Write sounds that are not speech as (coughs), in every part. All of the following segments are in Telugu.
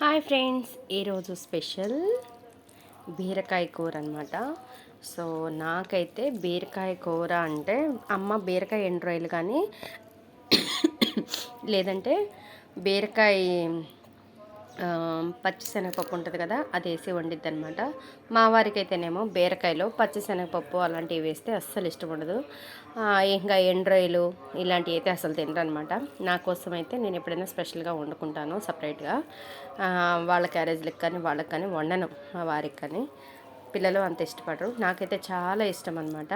హాయ్ ఫ్రెండ్స్ ఈరోజు స్పెషల్ బీరకాయ కూర అనమాట సో నాకైతే బీరకాయ కూర అంటే అమ్మ బీరకాయ ఎండ్రాయిలు కానీ (coughs) లేదంటే బీరకాయ పచ్చిశనగపప్పు ఉంటుంది కదా అది వేసి వండిద్ది అనమాట మా వారికి అయితేనేమో బీరకాయలో పచ్చిశనగపప్పు అలాంటివి వేస్తే అస్సలు ఇష్టం ఉండదు. ఇంకా ఎండ్రాయిలు ఇలాంటివి అయితే అసలు తినరనమాట నా కోసం అయితే నేను ఎప్పుడైనా స్పెషల్గా వండుకుంటాను సపరేట్గా. వాళ్ళ క్యారేజ్లకు కానీ వాళ్ళకి కానీ వండను మా వారికి కానీ. పిల్లలు అంత ఇష్టపడరు. నాకైతే చాలా ఇష్టం అనమాట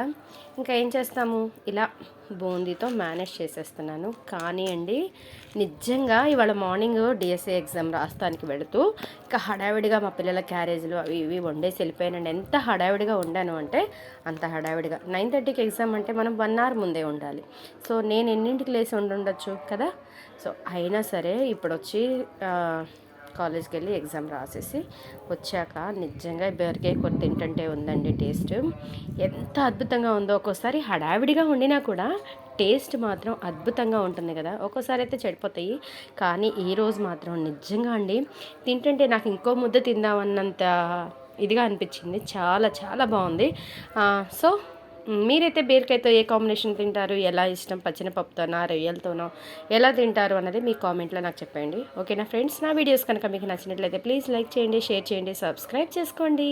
ఇంకా ఏం చేస్తాము? ఇలా బూందీతో మేనేజ్ చేసేస్తున్నాను. కానీ అండి నిజంగా ఇవాళ మార్నింగ్ డిఎస్ఏ ఎగ్జామ్ రాస్తానికి వెళుతూ ఇంకా హడావిడిగా మా పిల్లల క్యారేజ్లు అవి ఇవి వండేసి వెళ్ళిపోయానండి. ఎంత హడావిడిగా ఉండాను అంటే అంత హడావిడిగా. నైన్ థర్టీకి ఎగ్జామ్ అంటే మనం వన్ అవర్ ముందే ఉండాలి. సో నేను ఎన్నింటికి లేచి ఉండుండొచ్చు కదా? సో అయినా సరే ఇప్పుడు వచ్చి కాలేజ్కి వెళ్ళి ఎగ్జామ్ రాసేసి వచ్చాక నిజంగా బీరకాయ కొత్త తింటుంటే ఉందండి టేస్ట్. ఎంత అద్భుతంగా ఉందో ఒక్కోసారి హడావిడిగా వండినా కూడా టేస్ట్ మాత్రం అద్భుతంగా ఉంటుంది కదా. ఒక్కోసారి అయితే చెడిపోతాయి. కానీ ఈరోజు మాత్రం నిజంగా అండి తింటుంటే నాకు ఇంకో ముద్ద తిందామన్నంత ఇదిగా అనిపించింది. చాలా చాలా బాగుంది. సో మీరైతే బీరకాయతో ఏ కాంబినేషన్ తింటారు? ఎలా ఇష్టం? పచ్చిన పప్పుతోనా రొయ్యలతోనో? ఎలా తింటారు అన్నది మీ కామెంట్లో నాకు చెప్పండి. ఓకేనా ఫ్రెండ్స్? నా వీడియోస్ కనుక మీకు నచ్చినట్లయితే ప్లీజ్ లైక్ చేయండి షేర్ చేయండి సబ్స్క్రైబ్ చేసుకోండి.